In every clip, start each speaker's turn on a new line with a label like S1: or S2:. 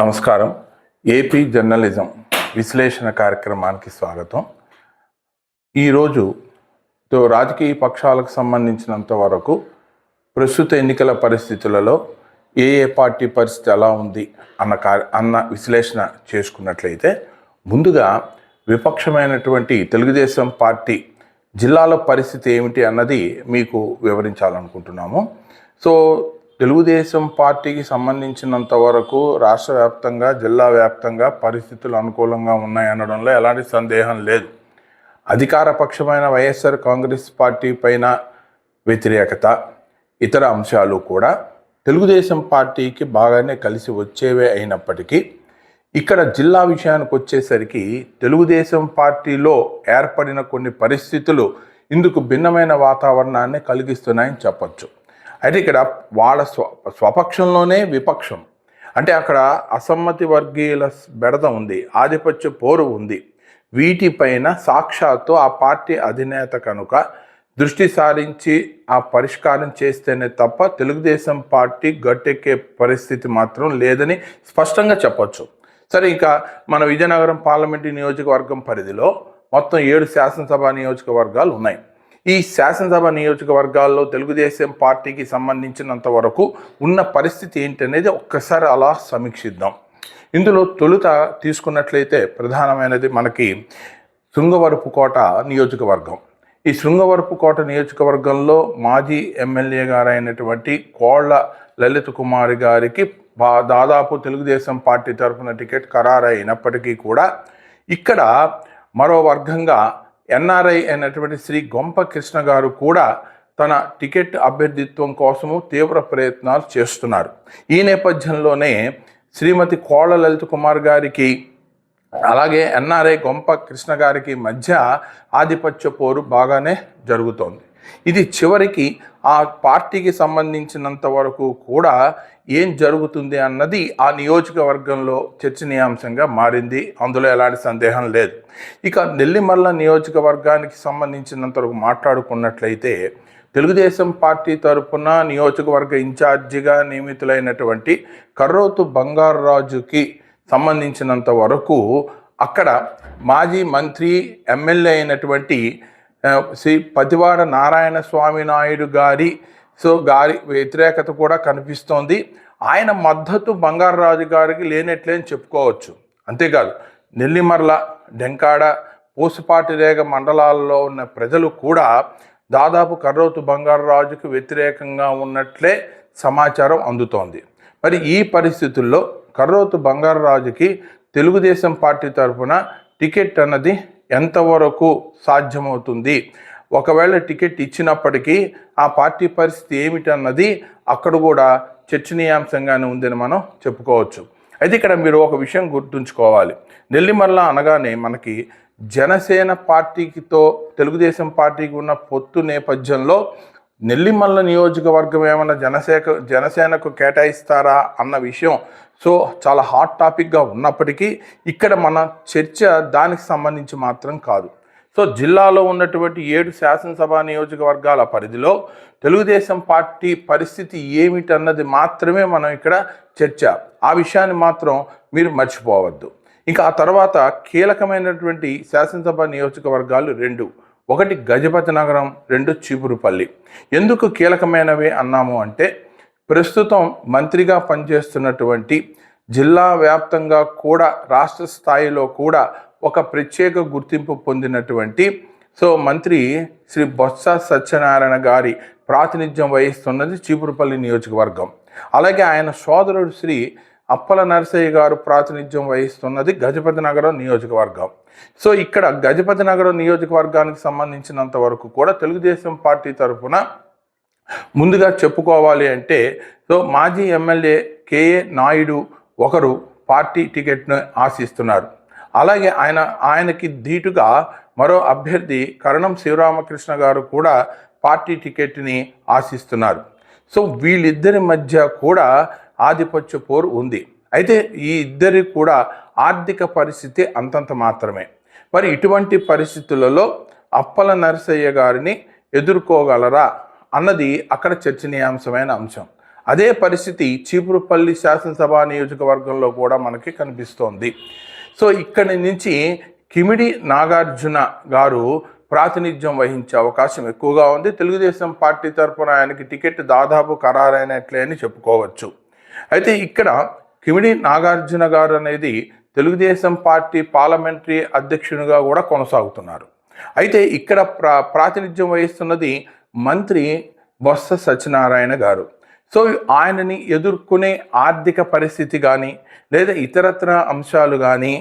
S1: నమస్కారం. AP journalism విశ్లేషణ కార్యక్రమానికి స్వాగతం. ఈరోజు తో రాజకీయ పక్షాలకు సంబంధించినంత వరకు ప్రస్తుత ఎన్నికల పరిస్థితులలో ఏ ఏ పార్టీ పరిస్థితి ఎలా ఉంది అన్న కార్య అన్న విశ్లేషణ చేసుకున్నట్లయితే ముందుగా విపక్షమైనటువంటి తెలుగుదేశం పార్టీ జిల్లాల పరిస్థితి ఏమిటి అన్నది మీకు వివరించాలనుకుంటున్నాము. సో తెలుగుదేశం పార్టీకి సంబంధించినంత వరకు రాష్ట్ర వ్యాప్తంగా జిల్లా వ్యాప్తంగా పరిస్థితులు అనుకూలంగా ఉన్నాయనడంలో ఎలాంటి సందేహం లేదు. అధికార పక్షమైన వైఎస్ఆర్ కాంగ్రెస్ పార్టీ పైన వ్యతిరేకత ఇతర అంశాలు కూడా తెలుగుదేశం పార్టీకి బాగానే కలిసి వచ్చేవే అయినప్పటికీ ఇక్కడ జిల్లా విషయానికి వచ్చేసరికి తెలుగుదేశం పార్టీలో ఏర్పడిన కొన్ని పరిస్థితులు ఇందుకు భిన్నమైన వాతావరణాన్ని కలిగిస్తున్నాయని చెప్పచ్చు. అయితే ఇక్కడ వాళ్ళ స్వ స్వపక్షంలోనే విపక్షం. అంటే అక్కడ అసమ్మతి వర్గీయుల బెడద ఉంది ఆధిపత్య పోరు ఉంది. వీటిపైన సాక్షాత్తు ఆ పార్టీ అధినేత కనుక దృష్టి సారించి ఆ పరిష్కారం చేస్తేనే తప్ప తెలుగుదేశం పార్టీ గట్టెక్కే పరిస్థితి మాత్రం లేదని స్పష్టంగా చెప్పొచ్చు. సరే ఇంకా మన విజయనగరం పార్లమెంటు నియోజకవర్గం పరిధిలో మొత్తం ఏడు శాసనసభ నియోజకవర్గాలు ఉన్నాయి. ఈ శాసనసభ నియోజకవర్గాల్లో తెలుగుదేశం పార్టీకి సంబంధించినంత వరకు ఉన్న పరిస్థితి ఏంటనేది ఒక్కసారి అలా సమీక్షిద్దాం. ఇందులో తొలుత తీసుకున్నట్లయితే ప్రధానమైనది మనకి శృంగవరపుకోట నియోజకవర్గం. ఈ శృంగవరపు కోట నియోజకవర్గంలో మాజీ ఎమ్మెల్యే గారైనటువంటి కోళ్ళ లలిత కుమారి గారికి బా- దాదాపు తెలుగుదేశం పార్టీ తరఫున టికెట్ ఖరారు అయినప్పటికీ కూడా ఇక్కడ మరో వర్గంగా ఎన్ఆర్ఐ అయినటువంటి శ్రీ గొంప కృష్ణ గారు కూడా తన టికెట్ అభ్యర్థిత్వం కోసము తీవ్ర ప్రయత్నాలు చేస్తున్నారు. ఈ నేపథ్యంలోనే శ్రీమతి కోళ్ళ లలిత కుమార్ గారికి అలాగే ఎన్ఆర్ఐ గొంప కృష్ణ గారికి మధ్య ఆధిపత్య పోరు బాగానే జరుగుతోంది. ఇది చివరికి ఆ పార్టీకి సంబంధించినంత వరకు కూడా ఏం జరుగుతుంది అన్నది ఆ నియోజకవర్గంలో చర్చనీయాంశంగా మారింది. అందులో ఎలాంటి సందేహం లేదు. ఇక నెల్లిమల్ల నియోజకవర్గానికి సంబంధించినంత వరకు మాట్లాడుకున్నట్లయితే తెలుగుదేశం పార్టీ తరఫున నియోజకవర్గ ఇన్ఛార్జిగా నియమితులైనటువంటి కర్రోతు బంగారరాజుకి సంబంధించినంత వరకు అక్కడ మాజీ మంత్రి ఎమ్మెల్యే అయినటువంటి శ్రీ పతివాడ నారాయణ స్వామి నాయుడు గారి సో గారి వ్యతిరేకత కూడా కనిపిస్తోంది. ఆయన మద్దతు బంగారరాజు గారికి లేనట్లే అని చెప్పుకోవచ్చు. అంతేకాదు నెల్లిమర్ల డెంకాడ పూసపాటిరేగ మండలాల్లో ఉన్న ప్రజలు కూడా దాదాపు కర్రోతు బంగారరాజుకు వ్యతిరేకంగా ఉన్నట్లే సమాచారం అందుతోంది. మరి ఈ పరిస్థితుల్లో కర్రోతు బంగారరాజుకి తెలుగుదేశం పార్టీ తరఫున టికెట్ అన్నది ఎంతవరకు సాధ్యమవుతుంది? ఒకవేళ టికెట్ ఇచ్చినప్పటికీ ఆ పార్టీ పరిస్థితి ఏమిటన్నది అక్కడ కూడా చర్చనీయాంశంగానే ఉందని మనం చెప్పుకోవచ్చు. అయితే ఇక్కడ మీరు ఒక విషయం గుర్తుంచుకోవాలి. నెల్లిమల్ల అనగానే మనకి జనసేన పార్టీకితో తెలుగుదేశం పార్టీకి ఉన్న పొత్తు నేపథ్యంలో నెల్లిమల్ల నియోజకవర్గం ఏమైనా జనసేక జనసేనకు కేటాయిస్తారా అన్న విషయం సో చాలా హాట్ టాపిక్గా ఉన్నప్పటికీ ఇక్కడ మన చర్చ దానికి సంబంధించి మాత్రం కాదు. సో జిల్లాలో ఉన్నటువంటి ఏడు శాసనసభ నియోజకవర్గాల పరిధిలో తెలుగుదేశం పార్టీ పరిస్థితి ఏమిటన్నది మాత్రమే మనం ఇక్కడ చర్చ. ఆ విషయాన్ని మాత్రం మీరు మర్చిపోవద్దు. ఇంకా ఆ తర్వాత కీలకమైనటువంటి శాసనసభ నియోజకవర్గాలు రెండు. ఒకటి గజపతి నగరం రెండు చీపురుపల్లి ఎందుకు కీలకమైనవి అన్నాము అంటే ప్రస్తుతం మంత్రిగా పనిచేస్తున్నటువంటి జిల్లా వ్యాప్తంగా కూడా రాష్ట్ర స్థాయిలో కూడా ఒక ప్రత్యేక గుర్తింపు పొందినటువంటి సో మంత్రి శ్రీ బొత్స సత్యనారాయణ గారి ప్రాతినిధ్యం వహిస్తున్నది చీపురుపల్లి నియోజకవర్గం. అలాగే ఆయన సోదరుడు శ్రీ అప్పల నరసయ్య గారు ప్రాతినిధ్యం వహిస్తున్నది గజపతి నగరం నియోజకవర్గం. సో ఇక్కడ గజపతి నగరం నియోజకవర్గానికి సంబంధించినంత వరకు కూడా తెలుగుదేశం పార్టీ తరఫున ముందుగా చెప్పుకోవాలి అంటే సో మాజీ ఎమ్మెల్యే కేఏ నాయుడు ఒకరు పార్టీ టికెట్ను ఆశిస్తున్నారు. అలాగే ఆయన ఆయనకి ధీటుగా మరో అభ్యర్థి కరణం శివరామకృష్ణ గారు కూడా పార్టీ టికెట్ని ఆశిస్తున్నారు. సో వీళ్ళిద్దరి మధ్య కూడా ఆధిపత్య పోరు ఉంది. అయితే ఈ ఇద్దరి కూడా ఆర్థిక పరిస్థితి అంతంత మాత్రమే. మరి ఇటువంటి పరిస్థితులలో అప్పల నరసయ్య గారిని ఎదుర్కోగలరా అన్నది అక్కడ చర్చనీయాంశమైన అంశం. అదే పరిస్థితి చీపురుపల్లి శాసనసభ నియోజకవర్గంలో కూడా మనకి కనిపిస్తోంది. సో ఇక్కడి నుంచి కిమిడి నాగార్జున గారు ప్రాతినిధ్యం వహించే అవకాశం ఎక్కువగా ఉంది. తెలుగుదేశం పార్టీ తరఫున ఆయనకి టికెట్ దాదాపు ఖరారైనట్లే అని చెప్పుకోవచ్చు. అయితే ఇక్కడ కిమిడి నాగార్జున గారు అనేది తెలుగుదేశం పార్టీ పార్లమెంటరీ అధ్యక్షునిగా కూడా కొనసాగుతున్నారు. అయితే ఇక్కడ ప్రా ప్రాతినిధ్యం వహిస్తున్నది మంత్రి బొత్స సత్యనారాయణ గారు. సో ఆయనని ఎదుర్కొనే ఆర్థిక పరిస్థితి కానీ లేదా ఇతరత్ర అంశాలు కానీ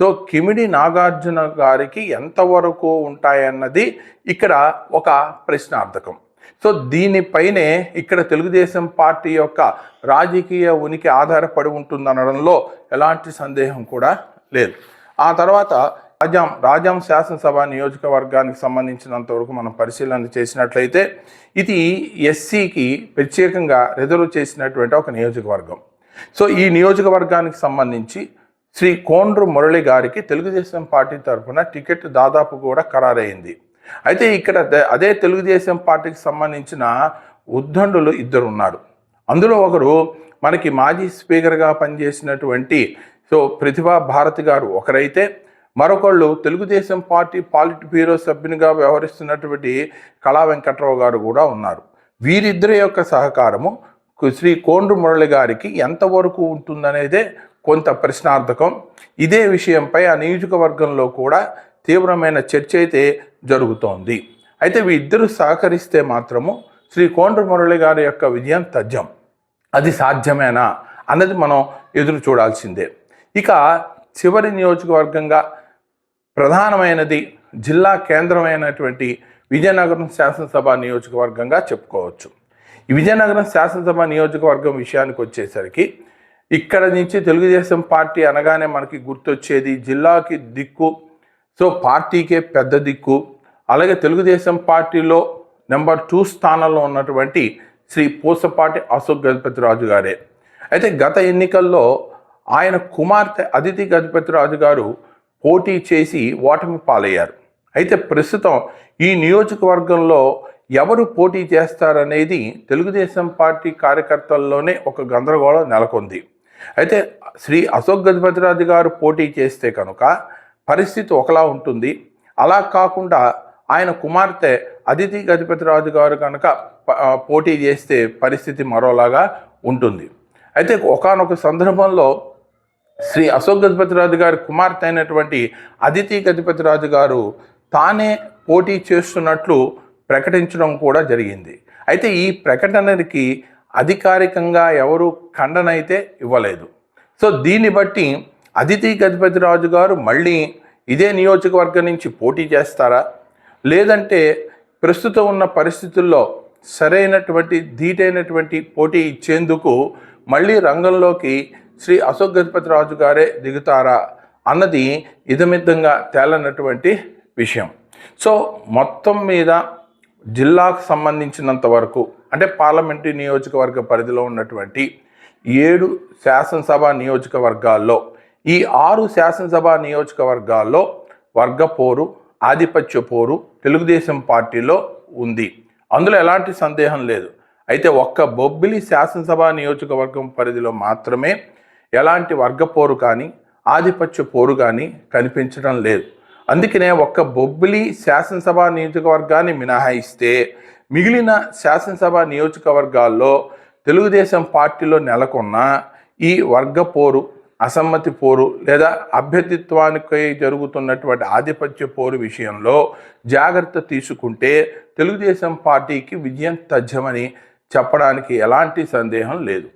S1: సో కిమిడి నాగార్జున గారికి ఎంతవరకు ఉంటాయన్నది ఇక్కడ ఒక ప్రశ్నార్థకం. సో దీనిపైనే ఇక్కడ తెలుగుదేశం పార్టీ యొక్క రాజకీయ ఉనికి ఆధారపడి ఉంటుందనడంలో ఎలాంటి సందేహం కూడా లేదు. ఆ తర్వాత రాజాం రాజాం శాసనసభ నియోజకవర్గానికి సంబంధించినంత వరకు మనం పరిశీలన చేసినట్లయితే ఇది ఎస్సీకి ప్రత్యేకంగా రిజర్వ్ చేసినటువంటి ఒక నియోజకవర్గం. సో ఈ నియోజకవర్గానికి సంబంధించి శ్రీ కోండ్రు మురళి గారికి తెలుగుదేశం పార్టీ తరఫున టికెట్ దాదాపు కూడా ఖరారైంది. అయితే ఇక్కడ ద- అదే తెలుగుదేశం పార్టీకి సంబంధించిన ఉద్దండులు ఇద్దరు ఉన్నారు అందులో ఒకరు మనకి మాజీ స్పీకర్గా పనిచేసినటువంటి సో ప్రతిభా భారతి గారు ఒకరైతే మరొకళ్ళు తెలుగుదేశం పార్టీ పాలిట్ బ్యూరో సభ్యునిగా వ్యవహరిస్తున్నటువంటి కళా వెంకట్రావు గారు కూడా ఉన్నారు. వీరిద్దరి యొక్క సహకారము శ్రీ కోండ్రు మురళి గారికి ఎంతవరకు ఉంటుందనేదే కొంత ప్రశ్నార్థకం. ఇదే విషయంపై ఆ నియోజకవర్గంలో కూడా తీవ్రమైన చర్చ అయితే జరుగుతోంది. అయితే వీరిద్దరూ సహకరిస్తే మాత్రము శ్రీ కోండ్ర మురళి గారి యొక్క విజయం తథ్యం. అది సాధ్యమేనా అన్నది మనం ఎదురు చూడాల్సిందే. ఇక చివరి నియోజకవర్గంగా ప్రధానమైనది జిల్లా కేంద్రమైనటువంటి విజయనగరం శాసనసభ నియోజకవర్గంగా చెప్పుకోవచ్చు. ఈ విజయనగరం శాసనసభ నియోజకవర్గం విషయానికి వచ్చేసరికి ఇక్కడ నుంచి తెలుగుదేశం పార్టీ అనగానే మనకి గుర్తొచ్చేది జిల్లాకి దిక్కు సో పార్టీకే పెద్ద దిక్కు. అలాగే తెలుగుదేశం పార్టీలో నెంబర్ టూ స్థానంలో ఉన్నటువంటి శ్రీ పూసపాటి అశోక్ గజపతిరాజు గారే. అయితే గత ఎన్నికల్లో ఆయన కుమార్తె అదితి గజపతిరాజు గారు పోటీ చేసి ఓటమి పాలయ్యారు. అయితే ప్రస్తుతం ఈ నియోజకవర్గంలో ఎవరు పోటీ చేస్తారనేది తెలుగుదేశం పార్టీ కార్యకర్తల్లోనే ఒక గందరగోళం నెలకొంది. అయితే శ్రీ అశోక్ గజపతిరాజు గారు పోటీ చేస్తే కనుక పరిస్థితి ఒకలా ఉంటుంది. అలా కాకుండా ఆయన కుమార్తె అదితి గజపతిరాజు గారు కనుక పోటీ చేస్తే పరిస్థితి మరోలాగా ఉంటుంది. అయితే ఒకానొక సందర్భంలో శ్రీ అశోక్ గజపతిరాజు గారి కుమార్తె అయినటువంటి అదితి గజపతిరాజు గారు తానే పోటీ చేస్తున్నట్లు ప్రకటించడం కూడా జరిగింది. అయితే ఈ ప్రకటనకి అధికారికంగా ఎవరు ఖండన అయితే ఇవ్వలేదు. సో దీన్ని బట్టి అదితి గజపతిరాజు గారు మళ్ళీ ఇదే నియోజకవర్గం నుంచి పోటీ చేస్తారా? లేదంటే ప్రస్తుతం ఉన్న పరిస్థితుల్లో సరైనటువంటి ధీటైనటువంటి పోటీ ఇచ్చేందుకు మళ్ళీ రంగంలోకి శ్రీ అశోక్ గజపతిరాజు గారే దిగుతారా అన్నది ఇదమిద్దంగా తేలనటువంటి విషయం. సో మొత్తం మీద జిల్లాకు సంబంధించినంత వరకు అంటే పార్లమెంటరీ నియోజకవర్గ పరిధిలో ఉన్నటువంటి ఏడు శాసనసభ నియోజకవర్గాల్లో ఈ ఆరు శాసనసభ నియోజకవర్గాల్లో వర్గ పోరు ఆధిపత్య పోరు తెలుగుదేశం పార్టీలో ఉంది. అందులో ఎలాంటి సందేహం లేదు. అయితే ఒక్క బొబ్బిలి శాసనసభ నియోజకవర్గం పరిధిలో మాత్రమే ఎలాంటి వర్గ పోరు కానీ ఆధిపత్య పోరు కానీ కనిపించడం లేదు. అందుకనే ఒక్క బొబ్బిలి శాసనసభ నియోజకవర్గాన్ని మినహాయిస్తే మిగిలిన శాసనసభ నియోజకవర్గాల్లో తెలుగుదేశం పార్టీలో నెలకొన్న ఈ వర్గ పోరు అసమ్మతి పోరు లేదా అభ్యర్థిత్వానికై జరుగుతున్నటువంటి ఆధిపత్య పోరు విషయంలో జాగ్రత్త తీసుకుంటే తెలుగుదేశం పార్టీకి విజయం తథ్యమని చెప్పడానికి ఎలాంటి సందేహం లేదు.